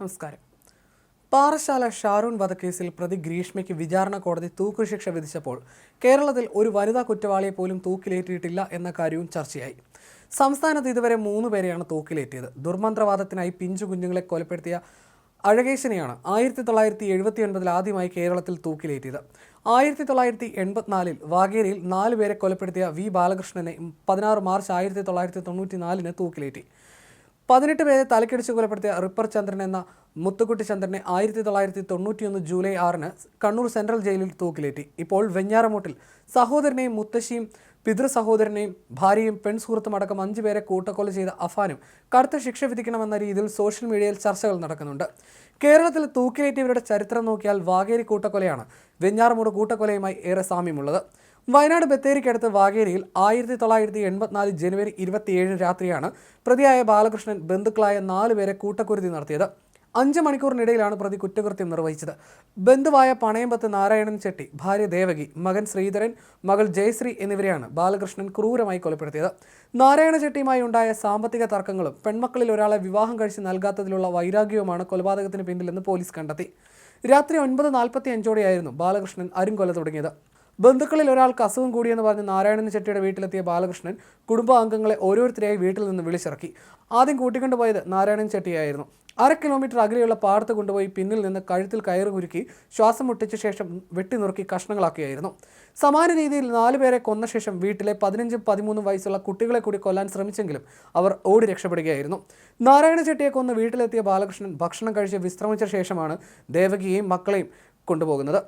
നമസ്കാരം. പാറശാല ഷാരൂൺ വധക്കേസിൽ പ്രതി ഗ്രീഷ്മയ്ക്ക് വിചാരണ കോടതി തൂക്കുശിക്ഷ വിധിച്ചപ്പോൾ കേരളത്തിൽ ഒരു വനിതാ കുറ്റവാളിയെ പോലും തൂക്കിലേറ്റിയിട്ടില്ല എന്ന കാര്യവും ചർച്ചയായി. സംസ്ഥാനത്ത് ഇതുവരെ മൂന്ന് പേരെയാണ് തൂക്കിലേറ്റിയത്. ദുർമന്ത്രവാദത്തിനായി പിഞ്ചു കുഞ്ഞുങ്ങളെ കൊലപ്പെടുത്തിയ അഴകേശനെയാണ് ആയിരത്തി തൊള്ളായിരത്തി എഴുപത്തി ഒൻപതിൽ ആദ്യമായി കേരളത്തിൽ തൂക്കിലേറ്റിയത്. ആയിരത്തി തൊള്ളായിരത്തി എൺപത്തിനാലിൽ വാഗേരിയിൽ നാല് പേരെ കൊലപ്പെടുത്തിയ വി ബാലകൃഷ്ണനെ പതിനാറ് മാർച്ച് ആയിരത്തി തൊള്ളായിരത്തി തൊണ്ണൂറ്റി നാലിന് തൂക്കിലേറ്റി. പതിനെട്ട് പേരെ തലക്കടിച്ച് കൊലപ്പെടുത്തിയ റിപ്പർ ചന്ദ്രൻ എന്ന മുത്തുക്കുട്ടി ചന്ദ്രനെ ആയിരത്തി തൊള്ളായിരത്തി തൊണ്ണൂറ്റിയൊന്ന് ജൂലൈ ആറിന് കണ്ണൂർ സെൻട്രൽ ജയിലിൽ തൂക്കിലേറ്റി. ഇപ്പോൾ വെഞ്ഞാറമൂട്ടിൽ സഹോദരനെയും മുത്തശ്ശിയും പിതൃ സഹോദരനെയും ഭാര്യയും പെൺ സുഹൃത്തും അടക്കം അഞ്ചു പേരെ കൂട്ടക്കൊല ചെയ്ത അഫാനും കടുത്ത ശിക്ഷ വിധിക്കണമെന്ന രീതിയിൽ സോഷ്യൽ മീഡിയയിൽ ചർച്ചകൾ നടക്കുന്നുണ്ട്. കേരളത്തിൽ തൂക്കിലേറ്റിയവരുടെ ചരിത്രം നോക്കിയാൽ വാഗേരി കൂട്ടക്കൊലയാണ് വെഞ്ഞാറമൂട് കൂട്ടക്കൊലയുമായി ഏറെ സാമ്യമുള്ളത്. വയനാട് ബത്തേരിക്കടുത്ത് വാഗേരിയിൽ ആയിരത്തി തൊള്ളായിരത്തി എൺപത്തിനാല് ജനുവരി ഇരുപത്തിയേഴിന് രാത്രിയാണ് പ്രതിയായ ബാലകൃഷ്ണൻ ബന്ധുക്കളായ നാല് പേരെ കൂട്ടക്കുരുതി നടത്തിയത്. അഞ്ച് മണിക്കൂറിനിടയിലാണ് പ്രതി കുറ്റകൃത്യം നിർവഹിച്ചത്. ബന്ധുവായ പണയമ്പത്ത് നാരായണൻ ചെട്ടി ഭാര്യ ദേവകി മകൻ ശ്രീധരൻ മകൾ ജയശ്രീ എന്നിവരെയാണ് ബാലകൃഷ്ണൻ ക്രൂരമായി കൊലപ്പെടുത്തിയത്. നാരായണ ചെട്ടിയുമായി ഉണ്ടായ സാമ്പത്തിക തർക്കങ്ങളും പെൺമക്കളിൽ ഒരാളെ വിവാഹം കഴിച്ച് നൽകാത്തതിലുള്ള വൈരാഗ്യവുമാണ് കൊലപാതകത്തിന് പിന്നിലെന്ന് പോലീസ് കണ്ടെത്തി. രാത്രി ഒൻപത് നാൽപ്പത്തി അഞ്ചോടെയായിരുന്നു ബാലകൃഷ്ണൻ അരുംകൊല തുടങ്ങിയത്. ബന്ധുക്കളിൽ ഒരാൾക്ക് അസുഖം കൂടിയെന്ന് പറഞ്ഞ് നാരായണൻ ചെട്ടിയുടെ വീട്ടിലെത്തിയ ബാലകൃഷ്ണൻ കുടുംബാംഗങ്ങളെ ഓരോരുത്തരെയായി വീട്ടിൽ നിന്ന് വിളിച്ചിറക്കി. ആദ്യം കൂട്ടിക്കൊണ്ടുപോയത് നാരായണൻ ചെട്ടിയായിരുന്നു. അര കിലോമീറ്റർ അകലെയുള്ള പാടത്ത് കൊണ്ടുപോയി പിന്നിൽ നിന്ന് കഴുത്തിൽ കയറ് കുരുക്കി ശ്വാസം മുട്ടിച്ച ശേഷം വെട്ടിനുറുക്കി കഷ്ണങ്ങളാക്കിയായിരുന്നു. സമാന രീതിയിൽ നാലുപേരെ കൊന്ന ശേഷം വീട്ടിലെ പതിനഞ്ചും പതിമൂന്നും വയസ്സുള്ള കുട്ടികളെ കൂടി കൊല്ലാൻ ശ്രമിച്ചെങ്കിലും അവർ ഓടി രക്ഷപ്പെടുകയായിരുന്നു. നാരായണ ചെട്ടിയെ കൊന്ന് വീട്ടിലെത്തിയ ബാലകൃഷ്ണൻ ഭക്ഷണം കഴിച്ച് വിശ്രമിച്ച ശേഷമാണ് ദേവകിയെയും മക്കളെയും കൊണ്ടുപോകുന്നത്.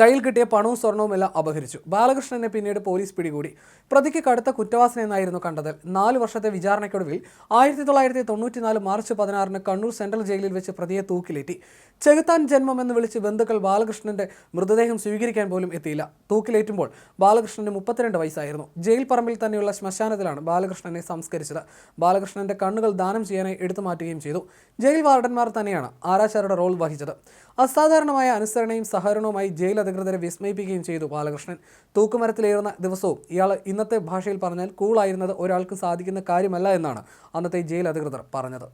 കയ്യിൽ കിട്ടിയ പണവും സ്വർണവും എല്ലാം അപഹരിച്ചു. ബാലകൃഷ്ണനെ പിന്നീട് പോലീസ് പിടികൂടി. പ്രതിക്ക് കടുത്ത കുറ്റവാസന എന്നായിരുന്നു കണ്ടത്. നാല് വർഷത്തെ വിചാരണയ്ക്കൊടുവിൽ ആയിരത്തി തൊള്ളായിരത്തി തൊണ്ണൂറ്റിനാല് മാർച്ച് പതിനാറിന് കണ്ണൂർ സെൻട്രൽ ജയിലിൽ വെച്ച് പ്രതിയെ തൂക്കിലേറ്റി. ചെകുത്താൻ ജന്മം എന്ന് വിളിച്ച് ബന്ധുക്കൾ ബാലകൃഷ്ണന്റെ മൃതദേഹം സ്വീകരിക്കാൻ പോലും എത്തിയില്ല. തൂക്കിലേറ്റുമ്പോൾ ബാലകൃഷ്ണന് മുപ്പത്തിരണ്ട് വയസ്സായിരുന്നു. ജയിൽ പറമ്പിൽ തന്നെയുള്ള ശ്മശാനത്തിലാണ് ബാലകൃഷ്ണനെ സംസ്കരിച്ചത്. ബാലകൃഷ്ണന്റെ കണ്ണുകൾ ദാനം ചെയ്യാനായി എടുത്തു മാറ്റുകയും ചെയ്തു. ജയിൽ വാർഡന്മാർ തന്നെയാണ് ആരാച്ചാരുടെ റോൾ വഹിച്ചത്. അസാധാരണമായ അനുസരണയും സഹകരണവുമായി ജയിൽ അധികൃതരെ വിസ്മയിപ്പിക്കുകയും ചെയ്തു ബാലകൃഷ്ണൻ. തൂക്കുമരത്തിലേറുന്ന ദിവസവും ഇയാൾ ഇന്നത്തെ ഭാഷയിൽ പറഞ്ഞാൽ കൂളായിരുന്നത് ഒരാൾക്ക് സാധിക്കുന്ന കാര്യമല്ല എന്നാണ് അന്നത്തെ ജയിൽ അധികൃതർ പറഞ്ഞത്.